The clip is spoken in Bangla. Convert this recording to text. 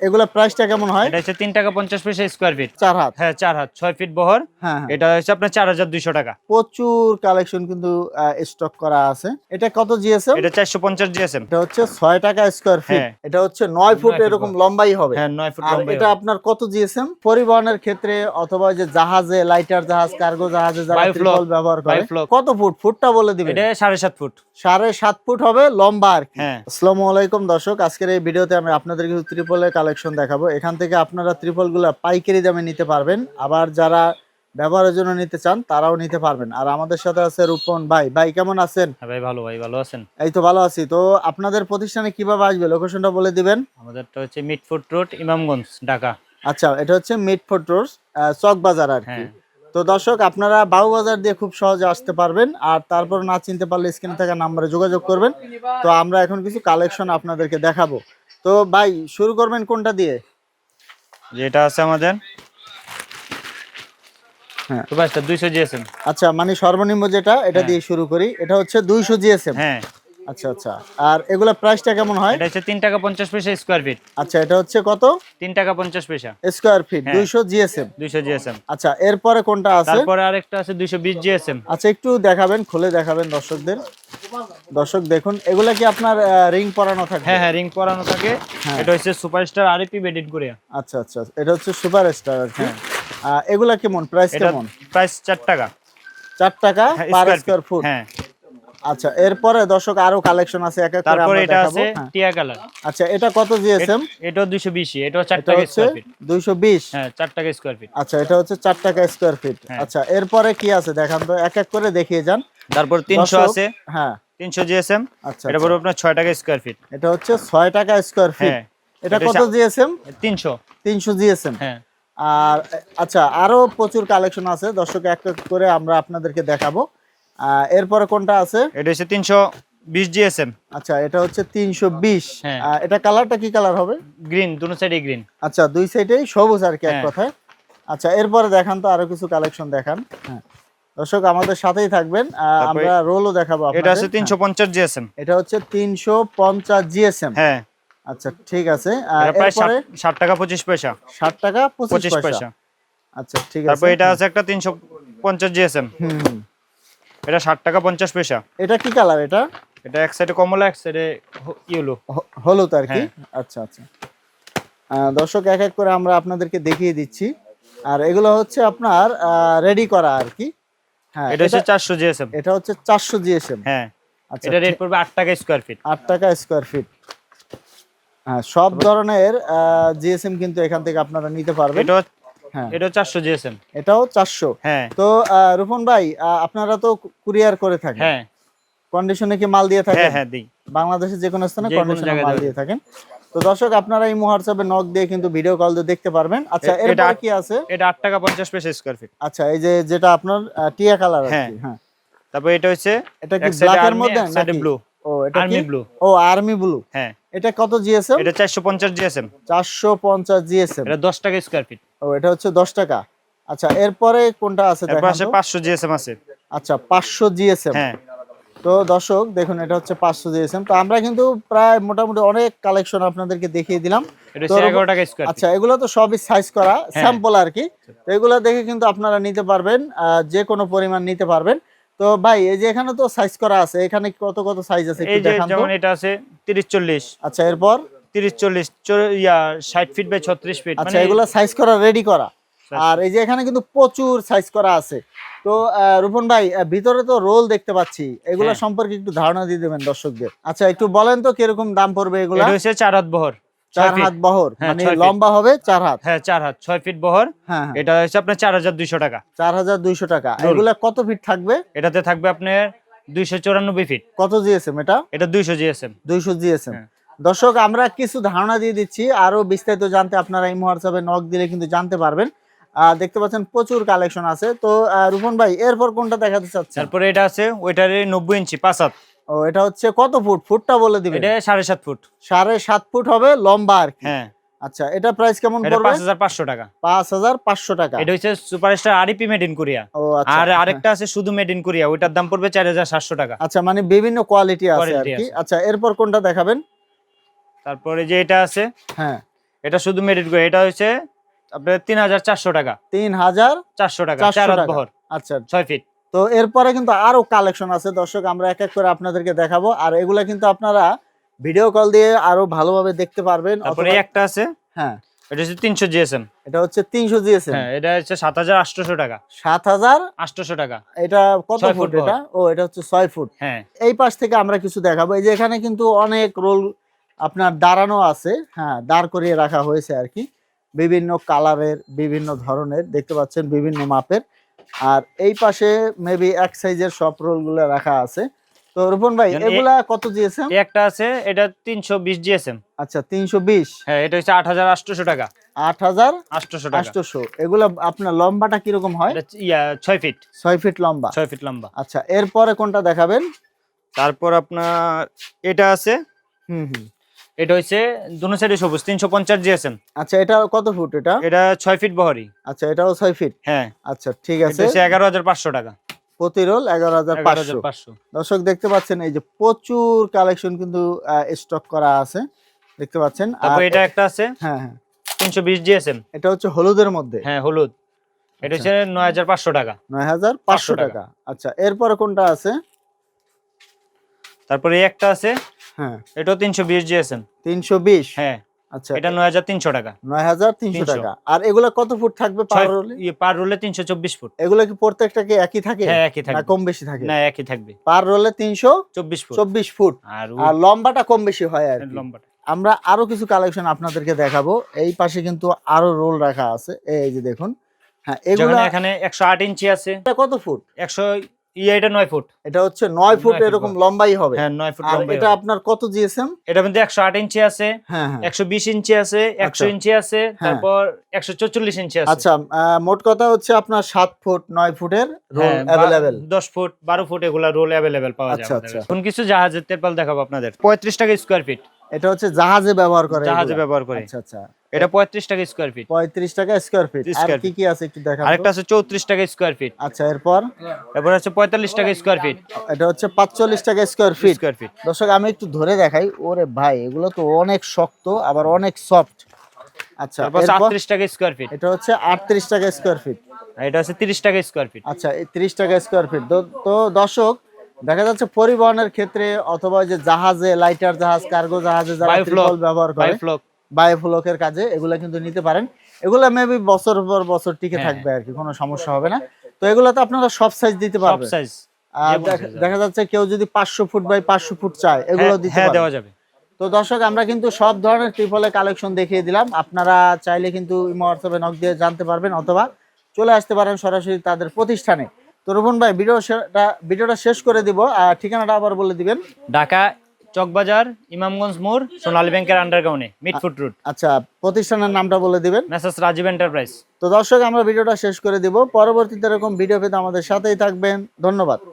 এগুলা প্রাইসটা কেমন হয়? এটা হচ্ছে তিন টাকা পঞ্চাশ পয়সা স্কোয়ার ফিট চার হাত। হ্যাঁ চার হাত ছয় ফিট বহর। হ্যাঁ হ্যাঁ। এটা হচ্ছে আপনার চার হাজার দুইশো টাকা। প্রচুর কালেকশন কিন্তু স্টক করা আছে। এটা কত জিএসএম এটা চারশো পঞ্চাশ জিএসএম এটা হচ্ছে ছয় টাকা স্কোয়ার ফিট। এটা হচ্ছে নয় ফুট এরকম লম্বাই হবে। হ্যাঁ নয় ফুট আর লম্বা এটা আপনার কত জিএসএম পরিবহনের ক্ষেত্রে অথবা যে জাহাজে লাইটার জাহাজ কার্গো জাহাজে যারা ত্রিপল ব্যবহার করে কত ফুট? ফুটটা বলে দিবেন। এটা সাড়ে সাত ফুট। সাড়ে সাত ফুট হবে লম্বা আর কি। হ্যাঁ। আসসালামু আলাইকুম দর্শক আজকের এই ভিডিওতে আমি আপনাদের কিছু ত্রিপলের কালেকশন দেখাবো। এখান থেকে আপনারা ত্রিপলগুলো পাইকারি দামে নিতে পারবেন। আবার যারা ব্যবহারের জন্য নিতে চান তারাও নিতে পারবেন। আর আমাদের সাথে আছে রূপন ভাই। ভাই কেমন আছেন? হ্যাঁ ভাই ভালো ভাই ভালো আছেন? এই তো ভালো আছি। তো আপনাদের প্রতিষ্ঠানে কীভাবে আসবে? লোকেশনটা বলে দিবেন। আমাদেরটা হচ্ছে মিটফুট রোড ইমামগঞ্জ ঢাকা। আচ্ছা এটা হচ্ছে মিটফোর্ট রোড চক বাজার আর কি। হ্যাঁ। তো দর্শক আপনারা বাউ বাজার দিয়ে খুব সহজে আসতে পারবেন। আর তারপর না চিনতে পারলে স্ক্রিনে থাকা নাম্বারে যোগাযোগ করবেন। তো আমরা এখন কিছু কালেকশন আপনাদেরকে দেখাবো। তো ভাই শুরু করবেন কোনটা দিয়ে? যেটা আছে আমাদের। হ্যাঁ। দুইশো জিএসএম। আচ্ছা মানে সর্বনিম্ন যেটা এটা হ্যাঁ। দিয়ে শুরু করি। এটা হচ্ছে দুইশো জিএসএম। হ্যাঁ। আচ্ছা আচ্ছা। আর এগুলা প্রাইসটা কেমন হয়? এটা হচ্ছে তিন টাকা পঞ্চাশ পয়সা স্কোয়ার ফিট আচ্ছা এটা হচ্ছে কত? তিন টাকা পঞ্চাশ পয়সা। স্কোয়ার ফিট হ্যাঁ। দুইশো জিএসএম দুইশো জিএসএম আচ্ছা এরপরে কোনটা আছে? তারপরে আরেকটা আছে দুইশো বিশ জিএসএম আচ্ছা একটু দেখাবেন খুলে দেখাবেন দর্শকদের। দর্শক দেখুন এগুলা কি আপনার রিং পরানো থাকবে হ্যাঁ হ্যাঁ রিং পরানো থাকে। হ্যাঁ। এটা হচ্ছে সুপারস্টার আরপি বেডিড কোরিয়া আচ্ছা আচ্ছা এটা হচ্ছে সুপার স্টার আর কি। হ্যাঁ। এগুলা কেমন? প্রাইস কেমন? প্রাইস চার টাকা। চার টাকা পার স্কোয়ার ফুট হ্যাঁ। আচ্ছা এরপরে দর্শক আরও কালেকশন আছে এক এক করে তারপরে এটা আছে হ্যাঁ। টিয়া কালার। আচ্ছা এটা কত জিএসএম? এটাও চার এটা টাকা হচ্ছে স্কোয়ার ফিট দুইশো বিশ? হ্যাঁ চার টাকা স্কোয়ার ফিট আচ্ছা এটা হচ্ছে চার টাকা স্কোয়ার ফিট। আচ্ছা এরপরে কি আছে দেখান তো এক এক করে দেখিয়ে যান। তারপর তিনশো দর্শক, আছে। হ্যাঁ। তিনশো জিএসএম। আচ্ছা এটা আচ্ছা। পড়বে আপনার ছয় টাকা স্কোয়ার ফিট এটা হচ্ছে ছয় টাকা স্কোয়ার ফিট এটা এটা কত জিএসএম? তিনশো। তিনশো জিএসএম। হ্যাঁ। আর আচ্ছা আরও প্রচুর কালেকশন আছে। দর্শক এক এক করে আমরা আপনাদেরকে দেখাবো। এরপরে কোনটা আছে? এটা হচ্ছে তিনশো বিশ জিএসএম আচ্ছা এটা হচ্ছে তিনশো বিশ। হ্যাঁ। এটা কালারটা কি কালার হবে? গ্রিন দুটো সাইডে গ্রিন আচ্ছা দুই সাইডেই সবুজ আর কি এক হ্যাঁ। কথায়। আচ্ছা এরপরে দেখান তো আরও কিছু কালেকশন দেখান। হ্যাঁ। দর্শক আমাদের সাথেই থাকবেন। আমরা রোলও দেখাবো এটা। আছে তিনশো পঞ্চাশ জিএসএম এটা হচ্ছে তিনশো পঞ্চাশ জিএসএম হ্যাঁ। আচ্ছা ঠিক আছে। ষাট- টাকা পঁচিশ পয়সা। ষাট টাকা পঁচিশ পয়সা। আচ্ছা ঠিক আছে। তারপর এটা আছে একটা তিনশো পঞ্চাশ জিএসএম হুম। এটা ষাট টাকা পঞ্চাশ পয়সা। এটা কি কালার এটা? এটা এক সাইডে কমলা এক সাইডে ইয়েলো হলুদ আর কি? হ্যাঁ। আচ্ছা আচ্ছা। দর্শক এক এক করে আমরা আপনাদেরকে দেখিয়ে দিচ্ছি। আর এগুলো হচ্ছে আপনার রেডি করা আর কি। হ্যাঁ এটা হচ্ছে চারশো জিএসএম এটা হচ্ছে চারশো জিএসএম হ্যাঁ। আচ্ছা এটা রেট পড়বে আট টাকা স্কোয়ার ফিট আট টাকা স্কোয়ার ফিট হ্যাঁ সব ধরনের জিএসএম কিন্তু এখান থেকে আপনারা নিতে পারবেন। এটা এটা চারশো জিএসএম এটাও চারশো। হ্যাঁ। তো রূপন ভাই আপনারা তো কুরিয়ার করে থাকেন। হ্যাঁ। কন্ডিশনে কি মাল দিয়ে হ্যাঁ থাকেন? হ্যাঁ দিই। বাংলাদেশের যে কোনো স্থানে কন্ডিশনে মাল দিয়ে থাকেন। তো দর্শক আপনারা এই হোয়াটসঅ্যাপে নক দিয়ে কিন্তু ভিডিও কল দিয়ে দেখতে পারবেন। আচ্ছা এটা- কি আছে? এটা আট টাকা পঞ্চাশ পয়সা স্কোয়ার ফিট আচ্ছা এই যে যেটা আপনার টিয়া কালার আর হ্যাঁ। হ্যাঁ। তারপর এটা হচ্ছে এটা কি ব্ল্যাকের আর্মি মধ্যে নাকি? ব্লু ও এটা আর্মি কি ব্লু ও আর্মি ব্লু হ্যাঁ। এটা কত জিএসএম এটা চারশো পঞ্চাশ জিএসএম চারশো পঞ্চাশ জিএসএম এটা দশ টাকা স্কোয়ার ফিট ও এটা হচ্ছে দশ টাকা। আচ্ছা এরপরে কোনটা আছে দেখান আছে তো? জিএসএম আছে। আচ্ছা পাঁচশো জিএসএম হ্যাঁ। তো দর্শক দেখুন এটা হচ্ছে পাঁচশো জিএসএম তো আমরা কিন্তু প্রায় মোটামুটি অনেক কালেকশন আপনাদেরকে দেখিয়ে দিলাম। এটা টাকা স্কোয়ার আচ্ছা এগুলো তো সবই সাইজ করা। স্যাম্পল আর কি। তো এগুলো দেখে কিন্তু আপনারা নিতে পারবেন যে কোনো পরিমাণ নিতে পারবেন। তো ভাই এই যে এখানে তো সাইজ করা আছে এখানে কত কত সাইজ আছে একটু দেখান যেমন এটা আছে তিরিশ চল্লিশ। আচ্ছা এরপর? তিরিশ চল্লিশ চল- ইয়া ষাট ফিট বাই ছত্রিশ ফিট আচ্ছা এগুলো সাইজ করা রেডি করা। আর এই যে এখানে কিন্তু প্রচুর সাইজ করা আছে। তো রূপন ভাই ভিতরে তো রোল দেখতে পাচ্ছি। এগুলো হ্যাঁ। সম্পর্কে একটু ধারণা দিয়ে দেবেন দর্শকদের। আচ্ছা একটু বলেন তো কীরকম দাম পড়বে এগুলো? এটা হচ্ছে চার হাত বহর। চার হাত বহর হ্যাঁ, মানে লম্বা হবে চার হাত। হ্যাঁ চার হাত ছয় ফিট বহর। হ্যাঁ হ্যাঁ। এটা হচ্ছে আপনার চার হাজার দুইশো টাকা। চার হাজার দুইশো টাকা। এগুলা কত ফিট থাকবে? এটাতে থাকবে আপনার দুইশো চৌরানব্বই ফিট কত জিএসএম এটা? এটা দুইশো জিএসএম দুইশো জিএসএম হ্যাঁ। দর্শক আমরা কিছু ধারণা দিয়ে দিচ্ছি। আরও বিস্তারিত জানতে আপনারা এই হোয়াটসঅ্যাপে নক দিলে কিন্তু জানতে পারবেন। দেখতে পাচ্ছেন প্রচুর কালেকশন আছে। তো রূপন ভাই এরপর কোনটা দেখাতে চাচ্ছেন? তারপরে এটা আছে ওইটারে নব্বই ইঞ্চি পাঁচ হাত। ও এটা হচ্ছে কত ফুট? ফুটটা বলে দিবেন। এটা সাড়ে সাত ফুট। সাড়ে সাত ফুট হবে লম্বা আর হ্যাঁ। আচ্ছা এটা প্রাইস কেমন পড়বে? পাঁচ হাজার পাঁচশো টাকা। পাঁচ হাজার পাঁচশো টাকা। এটা হচ্ছে superstar REP made in Korea ও আচ্ছা। আর আরেকটা আছে শুধু মেড ইন কোরিয়া ওইটার দাম পড়বে চার হাজার সাতশো টাকা। আচ্ছা মানে বিভিন্ন কোয়ালিটি আছে আর কি। আচ্ছা এরপর কোনটা দেখাবেন? তারপরে যে এটা আছে হ্যাঁ। এটা শুধু মেরিট করে এটা হচ্ছে আপনার তিন হাজার চারশো টাকা। তিন হাজার চারশো টাকা 400 চার হাত বহর। আচ্ছা। ছয় ফিট তো এরপরে কিন্তু আরও কালেকশন আছে। দর্শক আমরা এক এক করে আপনাদেরকে দেখাবো। আর এগুলা কিন্তু আপনারা ভিডিও কল দিয়ে আরও ভালোভাবে দেখতে পারবেন। তারপরে একটা আছে। হ্যাঁ। এটা হচ্ছে তিনশো জিএসএম এটা হচ্ছে তিনশো জিএসএম হ্যাঁ এটা হচ্ছে সাত হাজার আটশোশো টাকা। সাত হাজার আটশোশো টাকা। এটা কত ফুট ফুট এটা? ও এটা হচ্ছে ছয় ফুট। হ্যাঁ। এই পাশ থেকে আমরা কিছু দেখাবো। এই যে এখানে কিন্তু অনেক রোল আপনার দাঁড়ানো আছে। হ্যাঁ দাঁড় করিয়ে রাখা হয়েছে আর কি। বিভিন্ন কালারের বিভিন্ন ধরনের দেখতে পাচ্ছেন বিভিন্ন মাপের। আর এই পাশে মেবি এক সাইজের সব রোলগুলো রাখা আছে। তো রূপন ভাই এগুলা কত এই একটা আছে এটা তিনশো বিশ জিএসএম আচ্ছা তিনশো বিশ। হ্যাঁ এটা হচ্ছে আট হাজার আটশোশো টাকা। আট হাজার আটশোশো টাকা। আটশোশো এগুলো আপনার লম্বাটা কীরকম হয়? এটা হচ্ছে ইয়া ছয় ফিট ছয় ফিট লম্বা। ছয় ফিট লম্বা। আচ্ছা এরপরে কোনটা দেখাবেন? তারপর আপনার এটা আছে। হুম হুম। এটা হচ্ছে দুনো সাইডে সবুজ তিনশো পঞ্চাশ জিএসএম। আচ্ছা এটা কত ফুট এটা? এটা ছয় ফিট বহরি। আচ্ছা এটাও ছয় ফিট? হ্যাঁ। আচ্ছা ঠিক আছে। হচ্ছে হাজার পাঁচশো টাকা। প্রতি রোল এগারো হাজার এগারো পাঁচশো হাজার পাঁচশো। দর্শক দেখতে পাচ্ছেন এই যে প্রচুর কালেকশন কিন্তু স্টক করা আছে। দেখতে পাচ্ছেন আর এটা একটা আছে হ্যাঁ হ্যাঁ। তিনশো বিশ জিএসএম। এটা হচ্ছে হলুদের মধ্যে? হ্যাঁ হলুদ। এটা হচ্ছে নয় হাজার পাঁচশো টাকা। নয় হাজার পাঁচশো টাকা। আচ্ছা এরপরে কোনটা আছে? তারপরে একটা আছে হ্যাঁ। এটাও তিনশো বিশ জিএসএম। তিনশো বিশ? হ্যাঁ। আচ্ছা। এটা নয় হাজার তিনশো টাকা। নয় হাজার তিনশো টাকা। আর এগুলা কত ফুট থাকবে পার রোলে? ইয়ে পার রোলে তিনশো চব্বিশ ফুট। এগুলো কি প্রত্যেকটা কি একই থাকে? হ্যাঁ একই না কম বেশি থাকে? না একই থাকবে। পার রোলে তিনশো চব্বিশ ফুট। চব্বিশ ফুট। আর লম্বাটা কম বেশি হয় আর লম্বাটা। আমরা আরও কিছু কালেকশন আপনাদেরকে দেখাবো। এই পাশে কিন্তু আরও রোল রাখা আছে। এই যে দেখুন। হ্যাঁ এগুলো এখানে একশো আট ইঞ্চি আছে। কত ফুট? একশো ইয়ে এটা নয় ফুট। এটা হচ্ছে নয় ফুট এরকম লম্বাই হবে। হ্যাঁ নয় ফুট আর লম্বা এটা আপনার কত জিএসএম? এটা মধ্যে একশো আট ইঞ্চি আছে হ্যাঁ হ্যাঁ। একশো বিশ ইঞ্চি আছে একশো আচ্ছা। ইঞ্চি আছে তারপর একশো চল্লিশ ইঞ্চি আছে। আচ্ছা মোট কথা হচ্ছে আপনার সাত ফুট নয় ফুটের রোল হ্যাঁ, বা- অ্যাভেলেবেল। দশ ফুট বারো ফুট এগুলা রোল অ্যাভেলেবেল পাওয়া যায় আচ্ছা, আচ্ছা। এখন কিছু জাহাজের তেরপাল দেখাবো আপনাদের। পঁয়ত্রিশ টাকা স্কোয়ার ফিট এটা হচ্ছে জাহাজে ব্যবহার করে জাহাজে ব্যবহার করে। আচ্ছা আচ্ছা। এটা পঁয়ত্রিশ টাকা স্কোয়ার ফিট পঁয়ত্রিশ টাকা স্কোয়ার ফিট আর কি কি আছে একটু দেখান তো। আরেকটা আছে চৌত্রিশ টাকা স্কোয়ার ফিট আচ্ছা এরপর? এরপর আছে পঁয়তাল্লিশ টাকা স্কোয়ার ফিট এটা হচ্ছে পাঁচচল্লিশ টাকা স্কোয়ার ফিট স্কোয়ার ফিট দর্শক আমি একটু ধরে দেখাই। ওরে ভাই এগুলো তো অনেক শক্ত আবার অনেক সফট আচ্ছা এরপর আটত্রিশ টাকা স্কোয়ার ফিট এটা হচ্ছে আটত্রিশ টাকা স্কোয়ার ফিট এটা হচ্ছে তিরিশ টাকা স্কোয়ার ফিট আচ্ছা এই তিরিশ টাকা স্কোয়ার ফিট তো দর্শক দেখা যাচ্ছে পরিবহনের ক্ষেত্রে অথবা যে জাহাজে লাইটার জাহাজ কার্গো জাহাজে যারা ত্রিপল ব্যবহার করে বায়োফ্লকের কাজে এগুলো কিন্তু নিতে পারেন। এগুলো মেবি বছর পর বছর টিকে হ্যাঁ। থাকবে আর কি কোনো সমস্যা হবে না। তো এগুলো তো আপনারা সব সাইজ দিতে পারবেন। সব সাইজ আর দেখা- যাচ্ছে কেউ যদি পাঁচশো ফুট বাই পাঁচশো ফুট চায় এগুলো দিতে হ্যাঁ দেওয়া যাবে। তো দর্শক আমরা কিন্তু সব ধরনের ত্রিপলের কালেকশন দেখিয়ে দিলাম। আপনারা চাইলে কিন্তু ইমো হোয়াটসঅ্যাপে নক দিয়ে জানতে পারবেন অথবা চলে আসতে পারেন সরাসরি তাদের প্রতিষ্ঠানে। তো রুবন ভাই ভিডিও ভিডিওটা শেষ করে দিব। আর ঠিকানাটা আবার বলে দিবেন। ঢাকা চকবাজার ইমামগঞ্জ মোড় সোনালী ব্যাংকের আন্ডারগ্রাউন্ডে মিটফুট রুট আচ্ছা প্রতিষ্ঠানের নামটা বলে দিবেন। মেসেজ রাজীব এন্টারপ্রাইজ তো দর্শক আমরা ভিডিওটা শেষ করে দিব। পরবর্তীতে এরকম ভিডিও পেতে আমাদের সাথেই থাকবেন। ধন্যবাদ।